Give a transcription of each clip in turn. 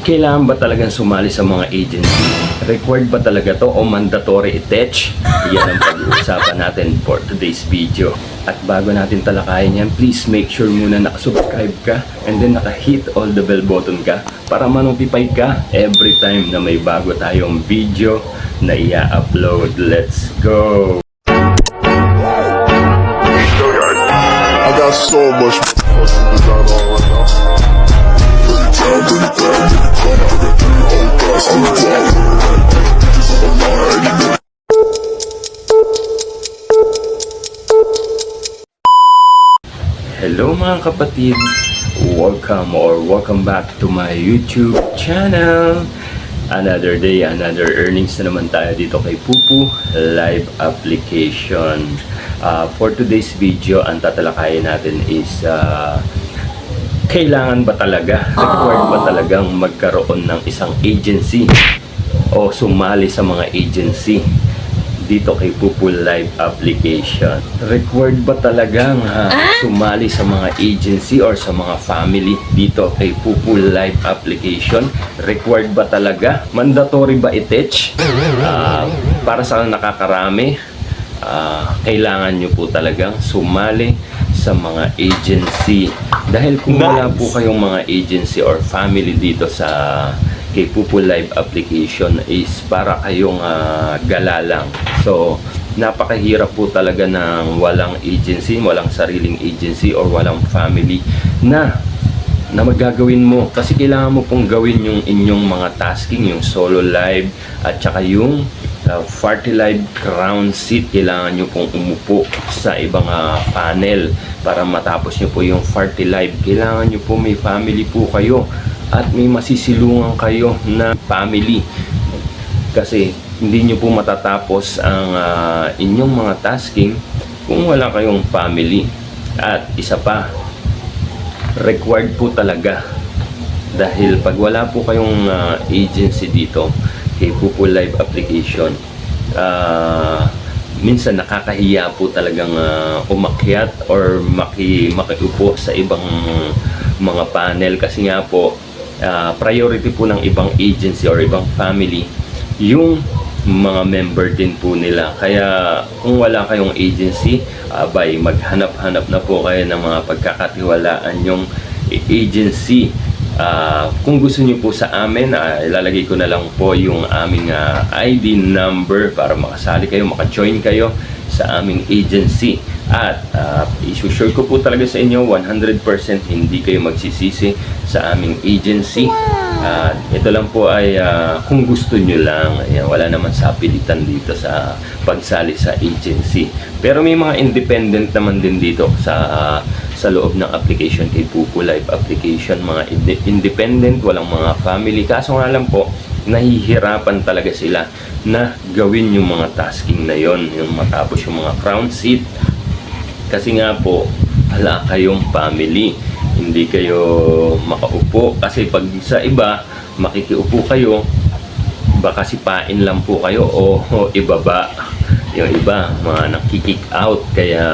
Kailangan ba talagang sumali sa mga agency? Required ba talaga to o mandatory attach? Yan ang pag-uusapan natin for today's video. At bago natin talakayin yan, please make sure muna nakasubscribe ka and then naka-hit all the bell button ka para manotify ka every time na may bago tayong video na i-upload. Let's go! I got so much. Hello mga kapatid! Welcome or welcome back to my YouTube channel! Another day, another earnings na naman tayo dito kay Pupu Live Application. Uh, for today's video, ang tatalakayin natin is uh, kailangan ba talaga, required ba talagang magkaroon ng isang agency o sumali sa mga agency dito kay Pupul Live application. Required ba talagang ha, sumali sa mga agency or sa mga family dito kay Pupul Live application? Required ba talaga? Mandatory ba i-teach? Ah, para sa nakakarami, ah, kailangan nyo po talagang sumali sa mga agency. Dahil kung wala po kayong mga agency or family dito sa kay Live application is para kayong ah, gala lang. So, napakahirap po talaga ng walang agency, walang sariling agency or walang family na na magagawin mo kasi kailangan mo pong gawin yung inyong mga tasking, yung solo live at saka yung uh, party live crown seat kailangan nyo pong umupo sa ibang ah, panel para matapos nyo po yung party live kailangan nyo po may family po kayo. At may masisilungan kayo na family. Kasi hindi nyo po matatapos ang ah, inyong mga tasking kung wala kayong family. At isa pa required po talaga. Dahil pag wala po kayong ah, agency dito kay Pupo Live application ah, minsan nakakahiya po talagang ah, umakyat or maki, makiupo sa ibang mga panel kasi nga po ah, priority po ng ibang agency or ibang family yung mga member din po nila. Kaya kung wala kayong agency, abay, maghanap-hanap na po kayo ng mga pagkakatiwalaan yung agency. Ah, kung gusto niyo po sa amin, ah, ilalagay ko na lang po yung aming ah, ID number para makasali kayo, maka-join kayo sa aming agency. At uh, isusure ko po talaga sa inyo, 100% hindi kayo magsisisi sa aming agency. At ito lang po ay ah, kung gusto nyo lang, ayan, wala naman sa pilitan dito sa pagsali sa agency. Pero may mga independent naman din dito sa ah, sa loob ng application kay Pupu Live application, mga inde- independent, walang mga family. Kaso nga lang po, nahihirapan talaga sila na gawin yung mga tasking na yon yung matapos yung mga crown seat kasi nga po wala kayong family hindi kayo makaupo. Kasi pag sa iba makikiupo kayo baka sipain lang po kayo o, o ibaba yung iba mga nakikick out. Kaya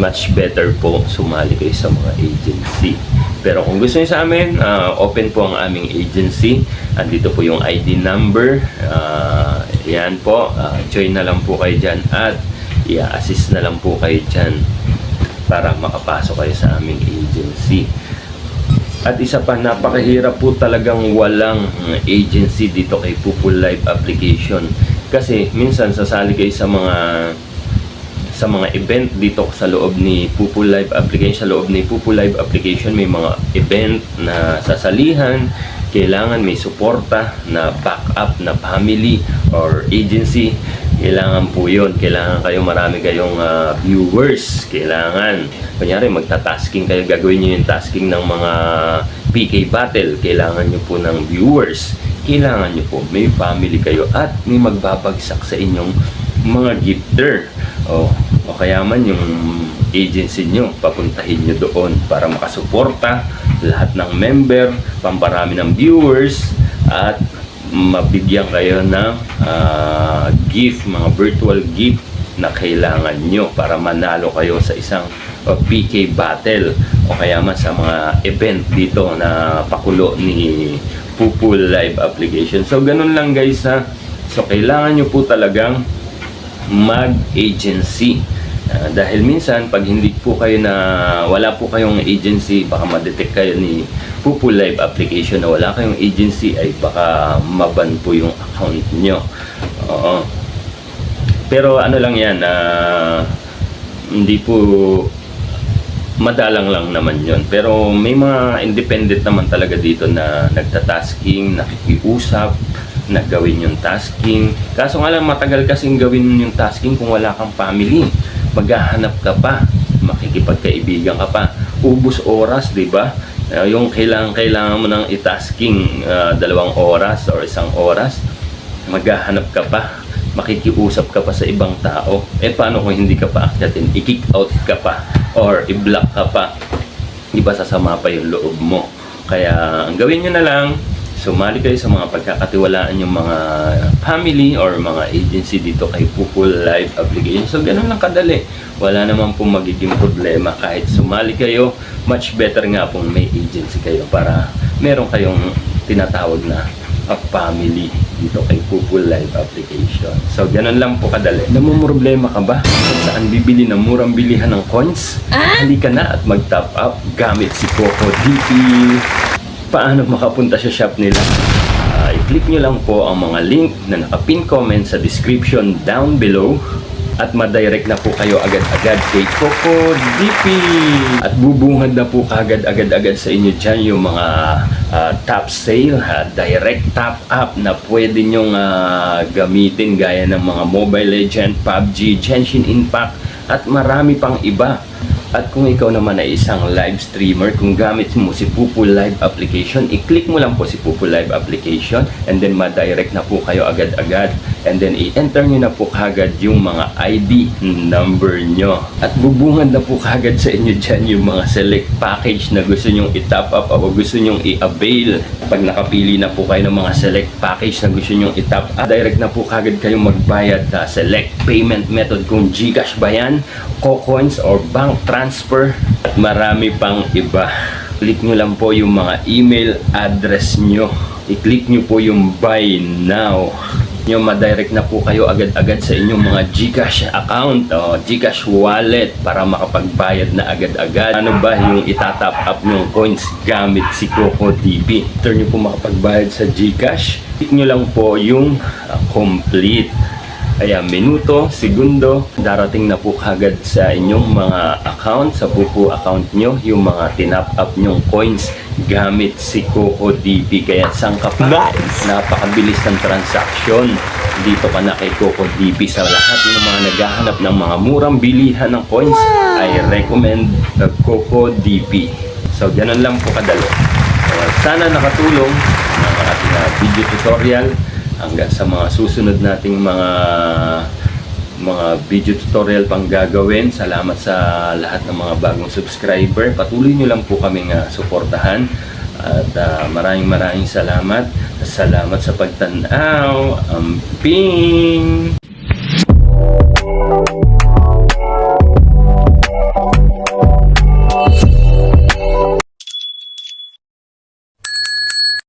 much better po sumali kayo sa mga agency. Pero kung gusto niyo sa amin ah, open po ang aming agency. Andito po yung ID number. Ah, yan po. Ah, join na lang po kayo dyan at i-assist na lang po kayo dyan para makapasok kayo sa aming agency. At isa pa, napakahirap po talagang walang agency dito kay Pupul Live application. Kasi minsan sasali kayo sa mga sa mga event dito sa loob ni Pupul Live application, sa loob ni Pupul Live application may mga event na sasalihan, kailangan may suporta na backup na family or agency kailangan po yun. Kailangan kayo marami kayong ah, viewers. Kailangan. Kunyari, magta-tasking kayo. Gagawin nyo yung tasking ng mga PK battle. Kailangan nyo po ng viewers. Kailangan nyo po may family kayo at may magbabagsak sa inyong mga gifter. O, o kaya man yung agency nyo, papuntahin nyo doon para makasuporta lahat ng member, pamparami ng viewers, at mabigyan kayo ng ah, gift, mga virtual gift na kailangan nyo para manalo kayo sa isang o PK Battle o kaya man sa mga event dito na pakulo ni Pupu Live application. So ganun lang guys ha. So kailangan nyo po talagang mag-agency. Ah, dahil minsan pag hindi po kayo na wala po kayong agency baka ma-detect kayo ni Pupu Live application na wala kayong agency ay baka maban po yung account nyo. Oo. Pero ano lang yan, ah, hindi po madalang lang naman yon Pero may mga independent naman talaga dito na nagtatasking, nakikiusap, nagawin yung tasking. Kaso nga lang matagal kasing gawin yung tasking kung wala kang family. Maghahanap ka pa, makikipagkaibigan ka pa. Ubus oras, di ba? Ah, yung kailangan kailangan mo ng itasking ah, dalawang oras or isang oras, maghahanap ka pa, makikiusap ka pa sa ibang tao. Eh paano kung hindi ka pa akyatin? I-kick out ka pa or i-block ka pa. Di ba sasama pa yung loob mo? Kaya ang gawin nyo na lang, sumali kayo sa mga pagkakatiwalaan yung mga family or mga agency dito kay Pupul Live Application. So ganun lang kadali. Wala naman pong magiging problema kahit sumali kayo. Much better nga pong may agency kayo para meron kayong tinatawag na a family dito kay Pupul Live Application. So, ganun lang po kadali. Namumroblema ka ba kung saan bibili ng murang bilihan ng coins? Halika na at mag-top up gamit si Coco DP. Paano makapunta sa shop nila? Ah, i-click nyo lang po ang mga link na nakapin comment sa description down below at madirect na po kayo agad-agad kay Coco DP. At bubungad na po kagad agad-agad sa inyo dyan yung mga ah, top sale, ha, direct top up na pwede nyong ah, gamitin gaya ng mga Mobile Legend, PUBG, Genshin Impact at marami pang iba. At kung ikaw naman ay isang live streamer, kung gamit mo si Pupu Live application, i-click mo lang po si Pupu Live application and then ma-direct na po kayo agad-agad. And then i-enter nyo na po kagad yung mga ID number nyo. At bubungad na po kagad sa inyo dyan yung mga select package na gusto nyong i-top up o gusto nyong i-avail. Pag nakapili na po kayo ng mga select package na gusto nyong i-top up, direct na po kagad kayong magbayad sa select payment method kung Gcash ba yan, Cocoins or bank transfer at marami pang iba. Click nyo lang po yung mga email address nyo. I-click nyo po yung buy now. Nyo madirect na po kayo agad-agad sa inyong mga Gcash account o Gcash wallet para makapagbayad na agad-agad. Ano ba yung itatap up ng coins gamit si Coco TV? After nyo po makapagbayad sa Gcash, click nyo lang po yung ah, complete. Kaya minuto, segundo, darating na po kagad sa inyong mga account, sa Pupu account nyo, yung mga tinap up nyong coins gamit si Coco DP. Kaya saan ka pa? Napakabilis ng transaction. Dito ka na kay Coco DP sa lahat ng mga naghahanap ng mga murang bilihan ng coins. I recommend the Coco DP. So, ganun lang po kadali. So, sana nakatulong ang ating uh, video tutorial hanggang sa mga susunod nating mga mga video tutorial pang gagawin. Salamat sa lahat ng mga bagong subscriber. Patuloy nyo lang po kaming uh, suportahan. At ah, maraming maraming salamat. Salamat sa pagtanaw. Amping!